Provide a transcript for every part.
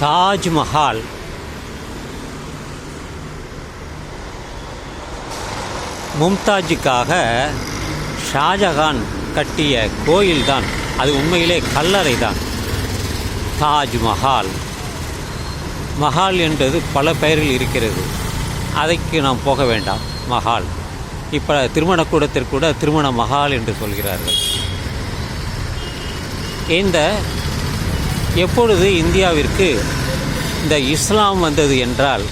தாஜ்மஹால். மும்தாஜுக்காக ஷாஜகான் கட்டிய கோயில்தான். அது உண்மையிலே கல்லறை தான் தாஜ்மஹால். மஹால் என்றது பல பெயரில் இருக்கிறது. அதைக்கு நாம் போக வேண்டாம். மஹால். இப்போ திருமணக்கூடத்திற்கு கூட திருமண மஹால் என்று சொல்கிறார்கள். இந்த எப்பொழுது இந்தியாவிற்கு இந்த இஸ்லாம் வந்தது என்றால்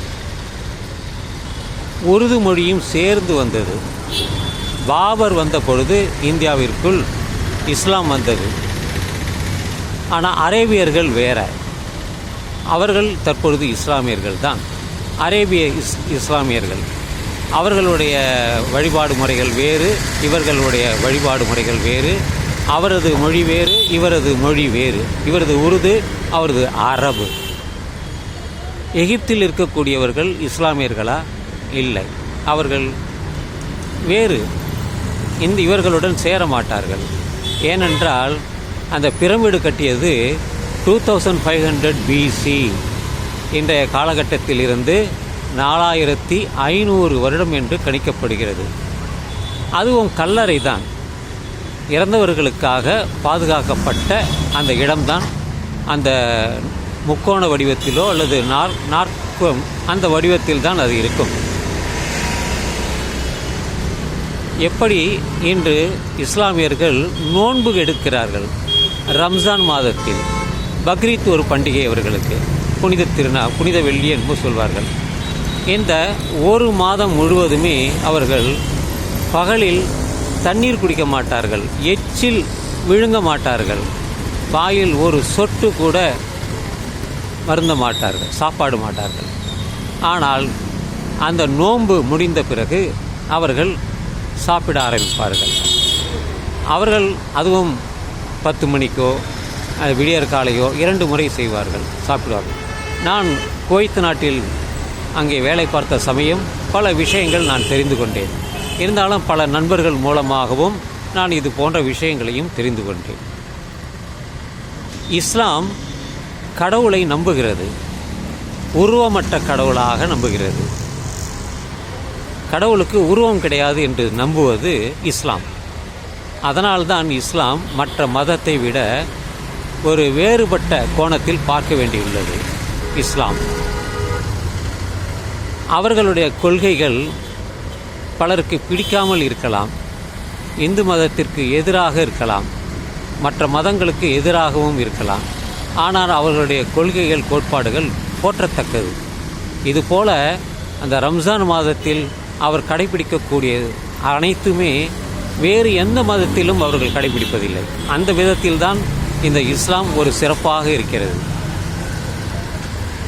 உருது மொழியும் சேர்ந்து வந்தது. பாபர் வந்த பொழுது இந்தியாவிற்குள் இஸ்லாம் வந்தது. ஆனால் அரேபியர்கள் வேற. அவர்கள் தற்பொழுது இஸ்லாமியர்கள் தான். அரேபிய இஸ் இஸ்லாமியர்கள். அவர்களுடைய வழிபாடு முறைகள் வேறு இவர்களுடைய வழிபாடு முறைகள் வேறு. அவரது மொழி வேறு இவரது மொழி வேறு. இவரது உருது அவரது அரபு. எகிப்தில் இருக்கக்கூடியவர்கள் இஸ்லாமியர்களா? இல்லை. அவர்கள் வேறு. இந்த இவர்களுடன் சேர மாட்டார்கள். ஏனென்றால் அந்த பிரமிடு கட்டியது two thousand five hundred BC இன்றைய காலகட்டத்தில் இருந்து நாலாயிரத்தி ஐநூறு வருடம் என்று கணிக்கப்படுகிறது. அதுவும் கல்லறை தான் இறந்தவர்களுக்காக பாதுகாக்கப்பட்ட அந்த இடம்தான். அந்த முக்கோண வடிவத்திலோ அல்லது நார் நாற்கும் அந்த வடிவத்தில் தான் அது இருக்கும். எப்படி இன்று இஸ்லாமியர்கள் நோன்பு எடுக்கிறார்கள்? ரம்ஜான் மாதத்தில் பக்ரீத் ஒரு பண்டிகை அவர்களுக்கு புனித திருநாள் புனித வெள்ளி என்று சொல்வார்கள். இந்த ஒரு மாதம் முழுவதுமே அவர்கள் பகலில் தண்ணீர் குடிக்க மாட்டார்கள். எச்சில் விழுங்க மாட்டார்கள். வாயில் ஒரு சொட்டு கூட மருந்த மாட்டார்கள். சாப்பாடு மாட்டார்கள். ஆனால் அந்த நோன்பு முடிந்த பிறகு அவர்கள் சாப்பிட ஆரம்பிப்பார்கள். அவர்கள் அதுவும் பத்து மணிக்கோ விடியற்காலையோ இரண்டு முறை செய்வார்கள் சாப்பிடுவார்கள். நான் குவைத் நாட்டில் அங்கே வேலை பார்த்த சமயம் பல விஷயங்கள் நான் தெரிந்து கொண்டேன். இருந்தாலும் பல நண்பர்கள் மூலமாகவும் நான் இது போன்ற விஷயங்களையும் தெரிந்து கொண்டேன். இஸ்லாம் கடவுளை நம்புகிறது. உருவமற்ற கடவுளாக நம்புகிறது. கடவுளுக்கு உருவம் கிடையாது என்று நம்புவது இஸ்லாம். அதனால்தான் இஸ்லாம் மற்ற மதத்தை விட ஒரு வேறுபட்ட கோணத்தில் பார்க்க வேண்டியுள்ளது இஸ்லாம். அவர்களுடைய கொள்கைகள் பலருக்கு பிடிக்காமல் இருக்கலாம். இந்து மதத்திற்கு எதிராக இருக்கலாம். மற்ற மதங்களுக்கு எதிராகவும் இருக்கலாம். ஆனால் அவர்களுடைய கொள்கைகள் கோட்பாடுகள் போற்றத்தக்கது. இதுபோல அந்த ரம்ஜான் மாதத்தில் அவர் கடைபிடிக்கக்கூடியது அனைத்துமே வேறு எந்த மதத்திலும் அவர்கள் கடைபிடிப்பதில்லை. அந்த விதத்தில்தான் இந்த இஸ்லாம் ஒரு சிறப்பாக இருக்கிறது.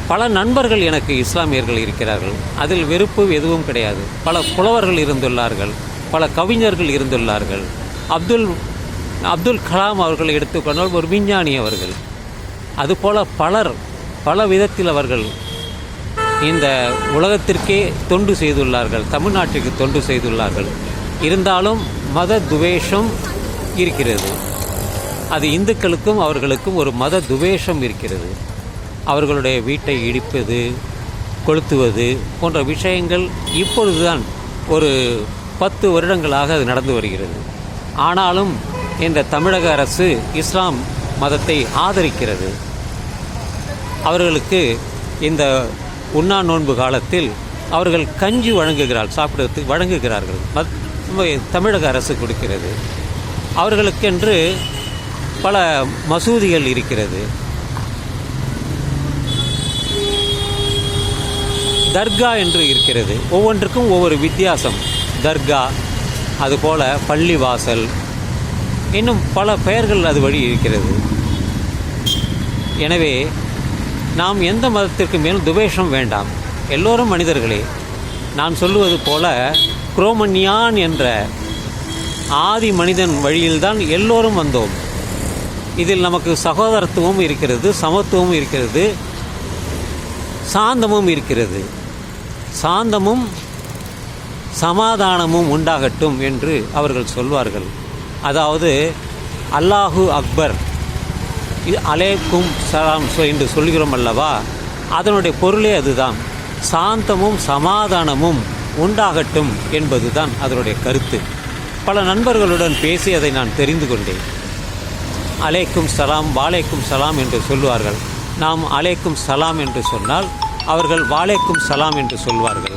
பல நண்பர்கள் எனக்கு இஸ்லாமியர்கள் இருக்கிறார்கள். அதில் வெறுப்பு எதுவும் கிடையாது. பல புலவர்கள் இருந்துள்ளார்கள். பல கவிஞர்கள் இருந்துள்ளார்கள். அப்துல் அப்துல் கலாம் அவர்களை எடுத்துக்கொண்டால் ஒரு விஞ்ஞானி அவர்கள். அதுபோல் பலர் பல விதத்தில் அவர்கள் இந்த உலகத்திற்கே தொண்டு செய்துள்ளார்கள். தமிழ்நாட்டிற்கு தொண்டு செய்துள்ளார்கள். இருந்தாலும் மத துவேஷம் இருக்கிறது. அது இந்துக்களுக்கும் அவர்களுக்கும் ஒரு மத துவேஷம் இருக்கிறது. அவர்களுடைய வீட்டை இடிப்பது கொளுத்துவது போன்ற விஷயங்கள் இப்பொழுதுதான் ஒரு பத்து வருடங்களாக அது நடந்து வருகிறது. ஆனாலும் இந்த தமிழக அரசு இஸ்லாம் மதத்தை ஆதரிக்கிறது. அவர்களுக்கு இந்த உண்ணா நோன்பு காலத்தில் அவர்கள் கஞ்சி வழங்குகிறார் சாப்பிடுறதுக்கு வழங்குகிறார்கள். மத் தமிழக அரசு கொடுக்கிறது. அவர்களுக்கென்று பல மசூதிகள் இருக்கிறது. தர்கா என்று இருக்கிறது. ஒவ்வொன்றுக்கும் ஒவ்வொரு வித்தியாசம். தர்கா அதுபோல பள்ளிவாசல் இன்னும் பல பெயர்கள் அது வழி இருக்கிறது. எனவே நாம் எந்த மதத்திற்கு மேலும் துவேஷம் வேண்டாம். எல்லோரும் மனிதர்களே நான் சொல்லுவது போல குரோமன்யான் என்ற ஆதி மனிதன் வழியில்தான் எல்லோரும் வந்தோம். இதில் நமக்கு சகோதரத்துவம் இருக்கிறது சமத்துவம் இருக்கிறது சாந்தமும் இருக்கிறது. சாந்தமும் சமாதானமும் உண்டாகட்டும் என்று அவர்கள் சொல்வார்கள். அதாவது அல்லாஹு அக்பர் இது அலேக்கும் சலாம் என்று சொல்கிறோம் அல்லவா? அதனுடைய பொருளே அதுதான். சாந்தமும் சமாதானமும் உண்டாகட்டும் என்பதுதான் அதனுடைய கருத்து. பல நண்பர்களுடன் பேசி அதை நான் தெரிந்து கொண்டேன். அலைக்கும் சலாம் வாலைக்கும் சலாம் என்று சொல்லுவார்கள். நாம் அலைக்கும் சலாம் என்று சொன்னால் அவர்கள் வாழைக்கும் சலாம் என்று சொல்வார்கள்.